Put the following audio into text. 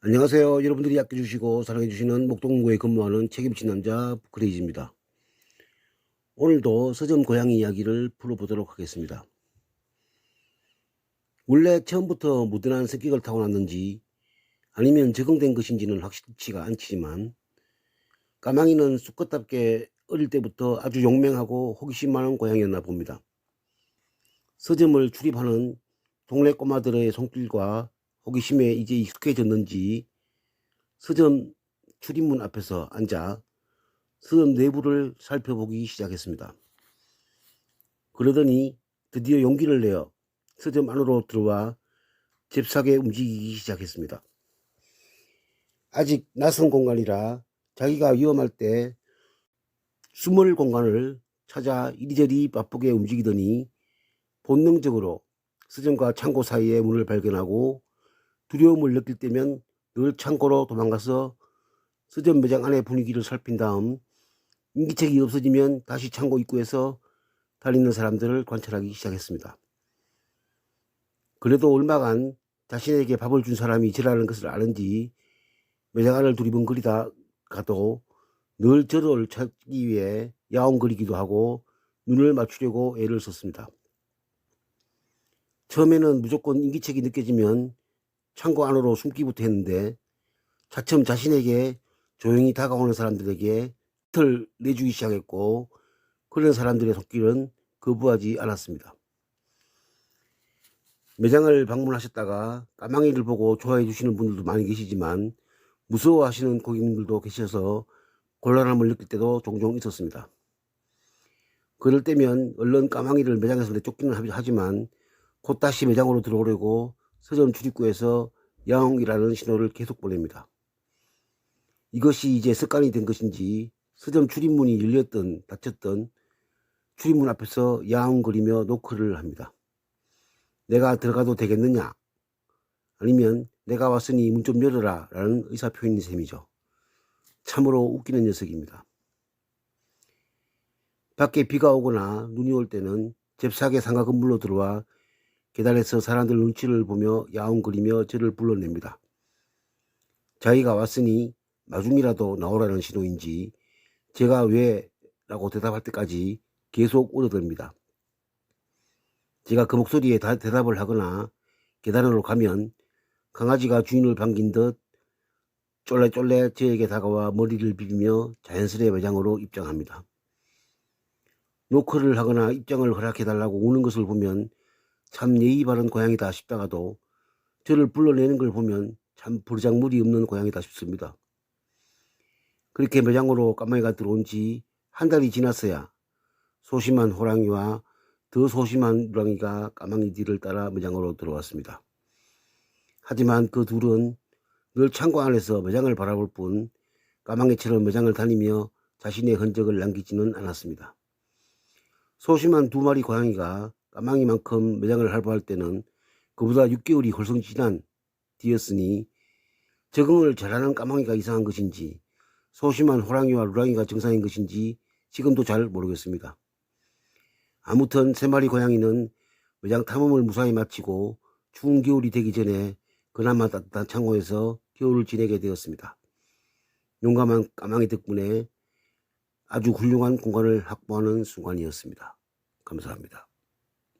안녕하세요. 여러분들이 아껴주시고 사랑해주시는 목동구에 근무하는 책임진 남자 크레이지입니다. 오늘도 서점 고양이 이야기를 풀어보도록 하겠습니다. 원래 처음부터 무던한 성격을 타고났는지 아니면 적응된 것인지는 확실치가 않지만 까망이는 수컷답게 어릴 때부터 아주 용맹하고 호기심 많은 고양이였나 봅니다. 서점을 출입하는 동네 꼬마들의 손길과 호기심에 이제 익숙해졌는지 서점 출입문 앞에서 앉아 서점 내부를 살펴보기 시작했습니다. 그러더니 드디어 용기를 내어 서점 안으로 들어와 잽싸게 움직이기 시작했습니다. 아직 낯선 공간이라 자기가 위험할 때 숨을 공간을 찾아 이리저리 바쁘게 움직이더니 본능적으로 서점과 창고 사이의 문을 발견하고 두려움을 느낄 때면 늘 창고로 도망가서 서점 매장 안의 분위기를 살핀 다음 인기척이 없어지면 다시 창고 입구에서 달리는 사람들을 관찰하기 시작했습니다. 그래도 얼마간 자신에게 밥을 준 사람이 지라는 것을 아는지 매장 안을 두리번거리다 가도 늘 저를 찾기 위해 야옹거리기도 하고 눈을 맞추려고 애를 썼습니다. 처음에는 무조건 인기척이 느껴지면 창고 안으로 숨기부터 했는데 차츰 자신에게 조용히 다가오는 사람들에게 털 내주기 시작했고 그런 사람들의 손길은 거부하지 않았습니다. 매장을 방문하셨다가 까망이를 보고 좋아해 주시는 분들도 많이 계시지만 무서워하시는 고객님들도 계셔서 곤란함을 느낄 때도 종종 있었습니다. 그럴 때면 얼른 까망이를 매장에서 내쫓기는 하지만 곧 다시 매장으로 들어오려고 서점 출입구에서 야옹이라는 신호를 계속 보냅니다. 이것이 이제 습관이 된 것인지 서점 출입문이 열렸던 닫혔던 출입문 앞에서 야옹거리며 노크를 합니다. 내가 들어가도 되겠느냐? 아니면 내가 왔으니 문 좀 열어라 라는 의사표현인 셈이죠. 참으로 웃기는 녀석입니다. 밖에 비가 오거나 눈이 올 때는 잽싸게 상가 건물로 들어와 계단에서 사람들 눈치를 보며 야옹거리며 저를 불러냅니다. 자기가 왔으니 나중이라도 나오라는 신호인지 제가 왜 라고 대답할 때까지 계속 울어댑니다. 제가 그 목소리에 다 대답을 하거나 계단으로 가면 강아지가 주인을 반긴 듯 쫄래쫄래 저에게 다가와 머리를 비비며 자연스레 매장으로 입장합니다. 노크를 하거나 입장을 허락해달라고 우는 것을 보면 참 예의 바른 고양이다 싶다가도 저를 불러내는 걸 보면 참 버르장물이 없는 고양이다 싶습니다. 그렇게 매장으로 까마귀가 들어온 지 한 달이 지났어야 소심한 호랑이와 더 소심한 누랑이가 까마귀 뒤를 따라 매장으로 들어왔습니다. 하지만 그 둘은 늘 창고 안에서 매장을 바라볼 뿐 까마귀처럼 매장을 다니며 자신의 흔적을 남기지는 않았습니다. 소심한 두 마리 고양이가 까망이만큼 매장을 할부할 때는 그보다 6개월이 훨씬 지난 뒤였으니 적응을 잘하는 까망이가 이상한 것인지 소심한 호랑이와 루랑이가 정상인 것인지 지금도 잘 모르겠습니다. 아무튼 세 마리 고양이는 매장 탐험을 무사히 마치고 추운 겨울이 되기 전에 그나마 따뜻한 창고에서 겨울을 지내게 되었습니다. 용감한 까망이 덕분에 아주 훌륭한 공간을 확보하는 순간이었습니다. 감사합니다.